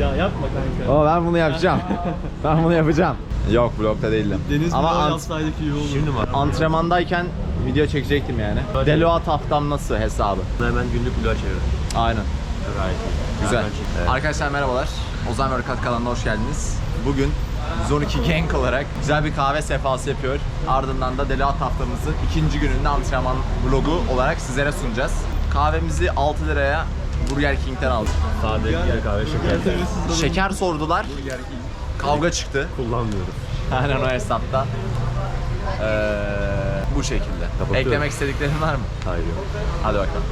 Ya yapma kanka. Ama ben bunu yapacağım. ben bunu yapacağım. Yok vlogda değildim. Deniz Ama Ama ant- yapsaydık iyi olur. Şimdi mi? antrenmandayken video çekecektim yani. Deloitte haftam nasıl hesabı? Hemen günlük vlog çevirelim. Aynen. Gayet iyi. Güzel. Evet. Arkadaşlar merhabalar. Ozan Örkat kanalına hoş geldiniz. Bugün 112 Gang olarak güzel bir kahve sefası yapıyor. Ardından da Deloitte haftamızın ikinci gününde antrenman vlogu olarak sizlere sunacağız. Kahvemizi 6 liraya Burger King'den aldık. Sade yarı kahve şeker. Şeker sordular. Kavga çıktı. Kullanmıyoruz. Aynen o hesapta. Ee, bu şekilde. Kapatıyorum. Eklemek istediklerin var mı? Hayır yok. Hadi bakalım.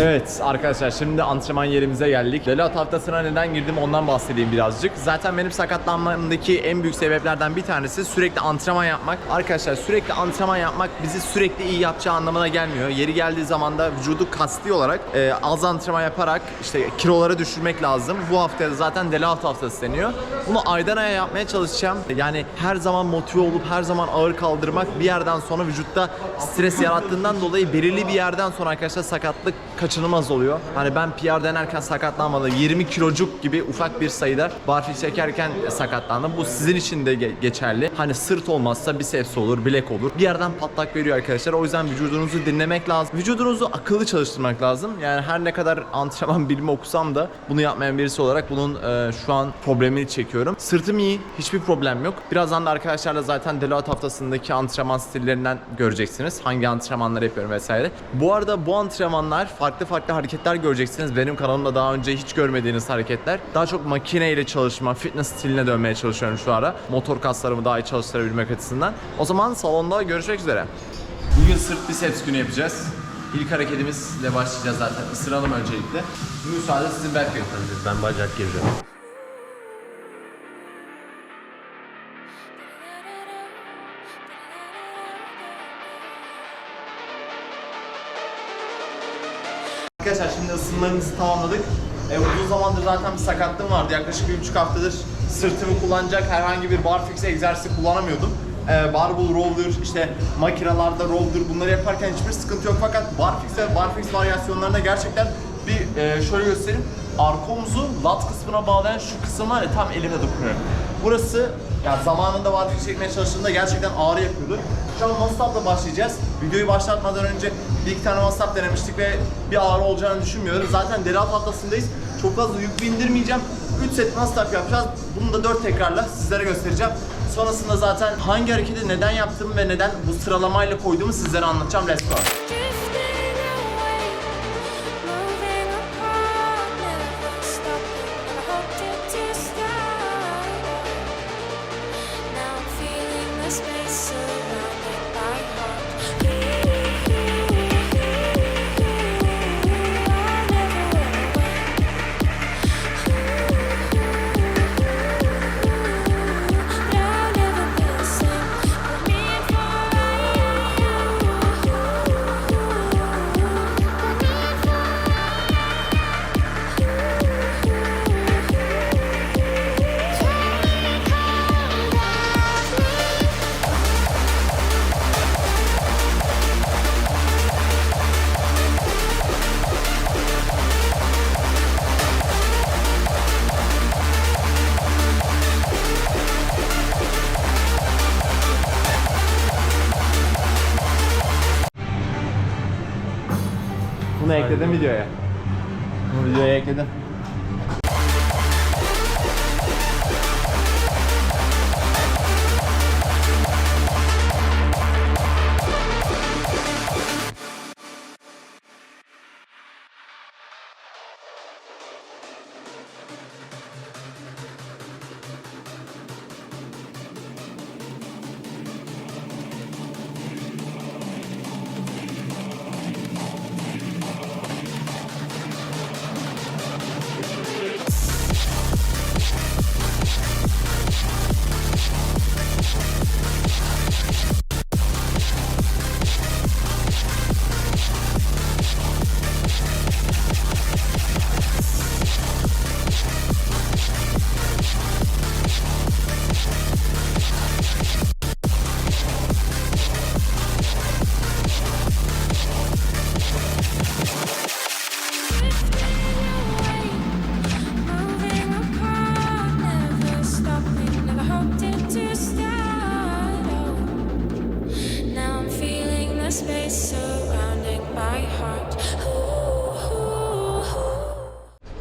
Evet arkadaşlar şimdi antrenman yerimize geldik. Deloitte haftasına neden girdim ondan bahsedeyim birazcık. Zaten benim sakatlanmamdaki en büyük sebeplerden bir tanesi sürekli antrenman yapmak. Arkadaşlar sürekli antrenman yapmak bizi sürekli iyi yapacağı anlamına gelmiyor. Yeri geldiği zaman da vücudu kasti olarak e, az antrenman yaparak işte kiloları düşürmek lazım. Bu haftaya zaten Deloitte haftası deniyor. Bunu aydan aya yapmaya çalışacağım. Yani her zaman motive olup her zaman ağır kaldırmak bir yerden sonra vücutta stres yarattığından dolayı belirli bir yerden sonra arkadaşlar sakatlık kaçınılmaz oluyor. Hani ben PR denerken sakatlanmadım. 20 kilocuk gibi ufak bir sayıda barfiks çekerken sakatlandım. Bu sizin için de ge- geçerli. Hani sırt olmazsa biceps olur, bilek olur. Bir yerden patlak veriyor arkadaşlar. O yüzden vücudunuzu dinlemek lazım. Vücudunuzu akıllı çalıştırmak lazım. Yani her ne kadar antrenman bilimi okusam da bunu yapmayan birisi olarak bunun e, şu an problemini çekiyorum. Sırtım iyi, hiçbir problem yok. Birazdan da arkadaşlarla zaten Deloitte haftasındaki antrenman stillerinden göreceksiniz. Hangi antrenmanları yapıyorum vesaire. Bu arada bu antrenmanlar farklı farklı hareketler göreceksiniz. Benim kanalımda daha önce hiç görmediğiniz hareketler. Daha çok makineyle çalışma, fitness stiline dönmeye çalışıyorum şu ara. Motor kaslarımı daha iyi çalıştırabilmek açısından. O zaman salonda görüşmek üzere. Bugün sırt biceps günü yapacağız. İlk hareketimizle başlayacağız zaten. Isıralım öncelikle. Müsaade sizin Berkay. Ben bacak gireceğim. Arkadaşlar şimdi ısınmalarımızı tamamladık. E, uzun zamandır zaten bir sakatlığım vardı. Yaklaşık bir buçuk haftadır sırtımı kullanacak herhangi bir barfix egzersizi kullanamıyordum. E, barbell roller, işte makinalarda roller bunları yaparken hiçbir sıkıntı yok. Fakat barfix ve barfix varyasyonlarında gerçekten bir e, şöyle göstereyim. Arka omuzu lat kısmına bağlayan şu kısım var ya tam elimle dokunuyor. Burası yani zamanında barfix çekmeye çalıştığımda gerçekten ağrı yapıyordu. Şu an masrafla başlayacağız. Videoyu başlatmadan önce bir iki tane masraf denemiştik ve bir ağrı olacağını düşünmüyorum. Zaten Delat haftasındayız. Çok fazla yük bindirmeyeceğim. 3 set masraf yapacağız. Bunu da 4 tekrarla sizlere göstereceğim. Sonrasında zaten hangi hareketi neden yaptığımı ve neden bu sıralamayla koyduğumu sizlere anlatacağım. Let's go. Ekledim videoya. Bunu videoya ekledim.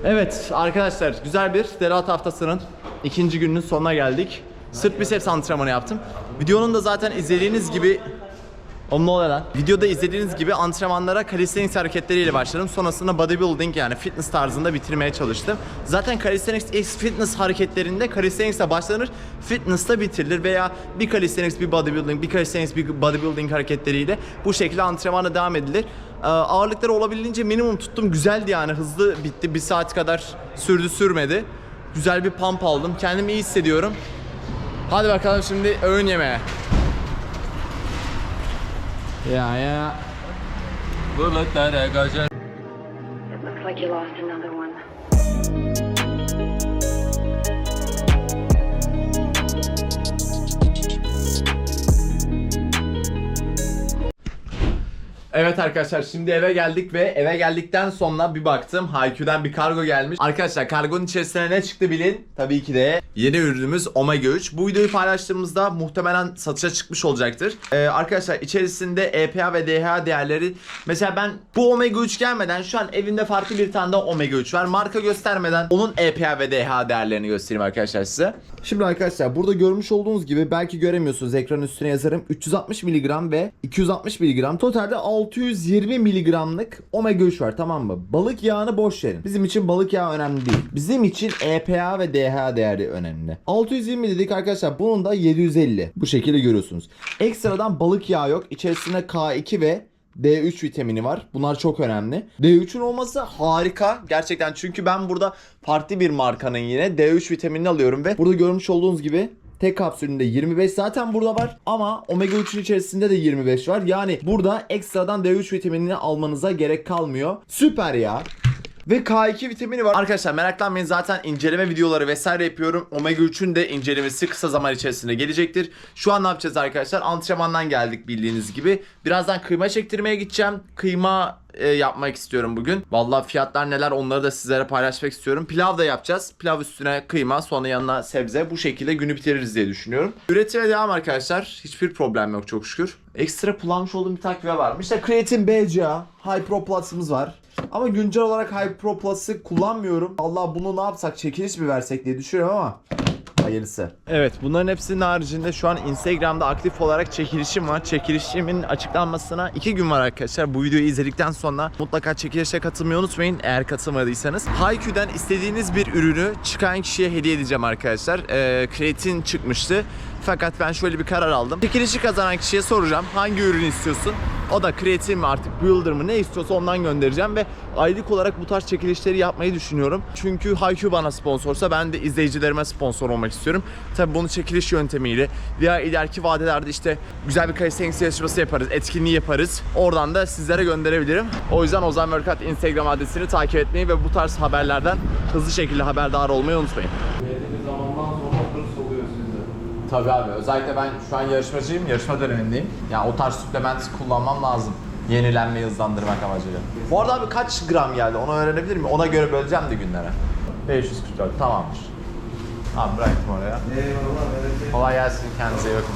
Evet arkadaşlar güzel bir derat haftasının ikinci gününün sonuna geldik. Sırt biceps antrenmanı yaptım. Videonun da zaten izlediğiniz gibi Oğlum ne lan? Videoda izlediğiniz gibi antrenmanlara calisthenics hareketleriyle başladım. Sonrasında bodybuilding yani fitness tarzında bitirmeye çalıştım. Zaten calisthenics X fitness hareketlerinde calisthenics'le başlanır, fitness'la bitirilir veya bir calisthenics bir bodybuilding, bir calisthenics bir bodybuilding hareketleriyle bu şekilde antrenmana devam edilir. Ee, ağırlıkları olabildiğince minimum tuttum. Güzeldi yani hızlı bitti. Bir saat kadar sürdü sürmedi. Güzel bir pump aldım. Kendimi iyi hissediyorum. Hadi bakalım şimdi öğün yemeğe. Ya ya. Bulutlara gacır. It looks like you lost another one. Evet arkadaşlar şimdi eve geldik ve eve geldikten sonra bir baktım Hayku'dan bir kargo gelmiş. Arkadaşlar kargonun içerisine ne çıktı bilin? Tabii ki de yeni ürünümüz Omega 3. Bu videoyu paylaştığımızda muhtemelen satışa çıkmış olacaktır. Ee, arkadaşlar içerisinde EPA ve DHA değerleri mesela ben bu Omega 3 gelmeden şu an evimde farklı bir tane daha Omega 3 var. Marka göstermeden onun EPA ve DHA değerlerini göstereyim arkadaşlar size. Şimdi arkadaşlar burada görmüş olduğunuz gibi belki göremiyorsunuz ekranın üstüne yazarım. 360 mg ve 260 mg totalde 620 mg'lık omega 3 var tamam mı? Balık yağını boş verin. Bizim için balık yağı önemli değil. Bizim için EPA ve DHA değeri önemli. 620 dedik arkadaşlar bunun da 750. Bu şekilde görüyorsunuz. Ekstradan balık yağı yok. İçerisinde K2 ve D3 vitamini var. Bunlar çok önemli. D3'ün olması harika. Gerçekten çünkü ben burada farklı bir markanın yine D3 vitaminini alıyorum ve burada görmüş olduğunuz gibi Tek kapsülünde 25 zaten burada var ama omega 3'ün içerisinde de 25 var. Yani burada ekstradan D3 vitaminini almanıza gerek kalmıyor. Süper ya. Ve K2 vitamini var. Arkadaşlar meraklanmayın zaten inceleme videoları vesaire yapıyorum. Omega 3'ün de incelemesi kısa zaman içerisinde gelecektir. Şu an ne yapacağız arkadaşlar? Antrenmandan geldik bildiğiniz gibi. Birazdan kıyma çektirmeye gideceğim. Kıyma e, yapmak istiyorum bugün. Vallahi fiyatlar neler onları da sizlere paylaşmak istiyorum. Pilav da yapacağız. Pilav üstüne kıyma sonra yanına sebze. Bu şekilde günü bitiririz diye düşünüyorum. Üretime devam arkadaşlar. Hiçbir problem yok çok şükür. Ekstra kullanmış olduğum bir takviye varmış. İşte Creatine BCA, High Pro Plus'ımız var. Ama güncel olarak High Pro Plus'ı kullanmıyorum. Allah bunu ne yapsak çekiliş mi versek diye düşünüyorum ama Hayırlısı. Evet bunların hepsinin haricinde şu an Instagram'da aktif olarak çekilişim var. Çekilişimin açıklanmasına 2 gün var arkadaşlar. Bu videoyu izledikten sonra mutlaka çekilişe katılmayı unutmayın eğer katılmadıysanız. Hayku'dan istediğiniz bir ürünü çıkan kişiye hediye edeceğim arkadaşlar. Ee, kreatin çıkmıştı. Fakat ben şöyle bir karar aldım. Çekilişi kazanan kişiye soracağım hangi ürünü istiyorsun? O da kreatin mi artık builder mı ne istiyorsa ondan göndereceğim ve aylık olarak bu tarz çekilişleri yapmayı düşünüyorum. Çünkü Hayku bana sponsorsa ben de izleyicilerime sponsor olmak istiyorum. Tabii bunu çekiliş yöntemiyle veya ileriki vadelerde işte güzel bir calisthenics yarışması yaparız, etkinliği yaparız. Oradan da sizlere gönderebilirim. O yüzden Ozan Workout Instagram adresini takip etmeyi ve bu tarz haberlerden hızlı şekilde haberdar olmayı unutmayın. Tabii abi özellikle ben şu an yarışmacıyım, yarışma dönemindeyim. Yani o tarz suplement kullanmam lazım. Yenilenmeyi hızlandırmak amacıyla. Bu arada abi kaç gram geldi onu öğrenebilir miyim? Ona göre böleceğim de günlere. 544 tamamdır. Abi bıraktım oraya. Kolay gelsin kendinize iyi bakın.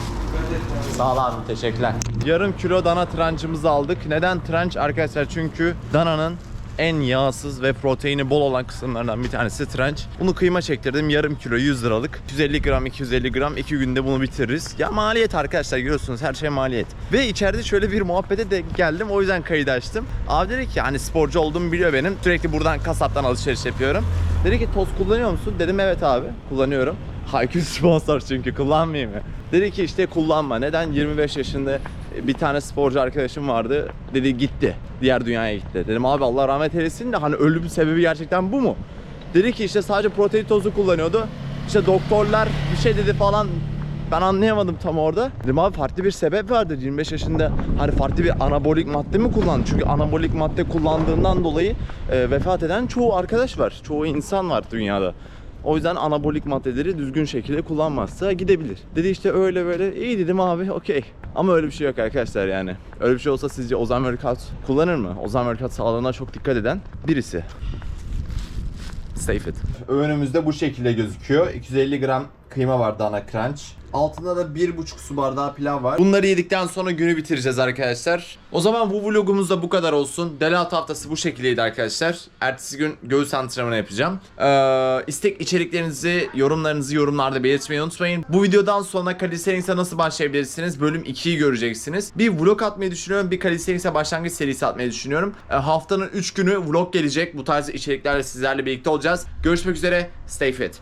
Sağ ol abi teşekkürler. Yarım kilo dana trançımızı aldık. Neden tranç arkadaşlar? Çünkü dananın en yağsız ve proteini bol olan kısımlarından bir tanesi tranç. Bunu kıyma çektirdim. Yarım kilo 100 liralık. 250 gram 250 gram 2 günde bunu bitiririz. Ya maliyet arkadaşlar görüyorsunuz her şey maliyet. Ve içeride şöyle bir muhabbete de geldim. O yüzden kayıt açtım. Abi dedi ki hani sporcu olduğumu biliyor benim. Sürekli buradan kasaptan alışveriş yapıyorum. Dedi ki toz kullanıyor musun? Dedim evet abi kullanıyorum. Hayki sponsor çünkü kullanmayayım mı? Dedi ki işte kullanma. Neden? 25 yaşında bir tane sporcu arkadaşım vardı. Dedi gitti. Diğer dünyaya gitti. Dedim abi Allah rahmet eylesin de hani ölüm sebebi gerçekten bu mu? Dedi ki işte sadece protein tozu kullanıyordu. İşte doktorlar bir şey dedi falan. Ben anlayamadım tam orada. Dedim abi farklı bir sebep vardır. 25 yaşında hani farklı bir anabolik madde mi kullandı? Çünkü anabolik madde kullandığından dolayı e, vefat eden çoğu arkadaş var. Çoğu insan var dünyada. O yüzden anabolik maddeleri düzgün şekilde kullanmazsa gidebilir. Dedi işte öyle böyle. İyi dedim abi okey. Ama öyle bir şey yok arkadaşlar yani. Öyle bir şey olsa sizce Ozan Workout kullanır mı? Ozan Workout sağlığına çok dikkat eden birisi. Stay fit. Öğünümüzde bu şekilde gözüküyor. 250 gram kıyma var dana crunch. Altında da bir buçuk su bardağı pilav var. Bunları yedikten sonra günü bitireceğiz arkadaşlar. O zaman bu vlogumuz da bu kadar olsun. Delat haftası bu şekildeydi arkadaşlar. Ertesi gün göğüs antrenmanı yapacağım. Ee, istek içeriklerinizi, yorumlarınızı yorumlarda belirtmeyi unutmayın. Bu videodan sonra calisthenics'e nasıl başlayabilirsiniz? Bölüm 2'yi göreceksiniz. Bir vlog atmayı düşünüyorum. Bir calisthenics'e başlangıç serisi atmayı düşünüyorum. Ee, haftanın 3 günü vlog gelecek. Bu tarz içeriklerle sizlerle birlikte olacağız. Görüşmek üzere. Stay fit.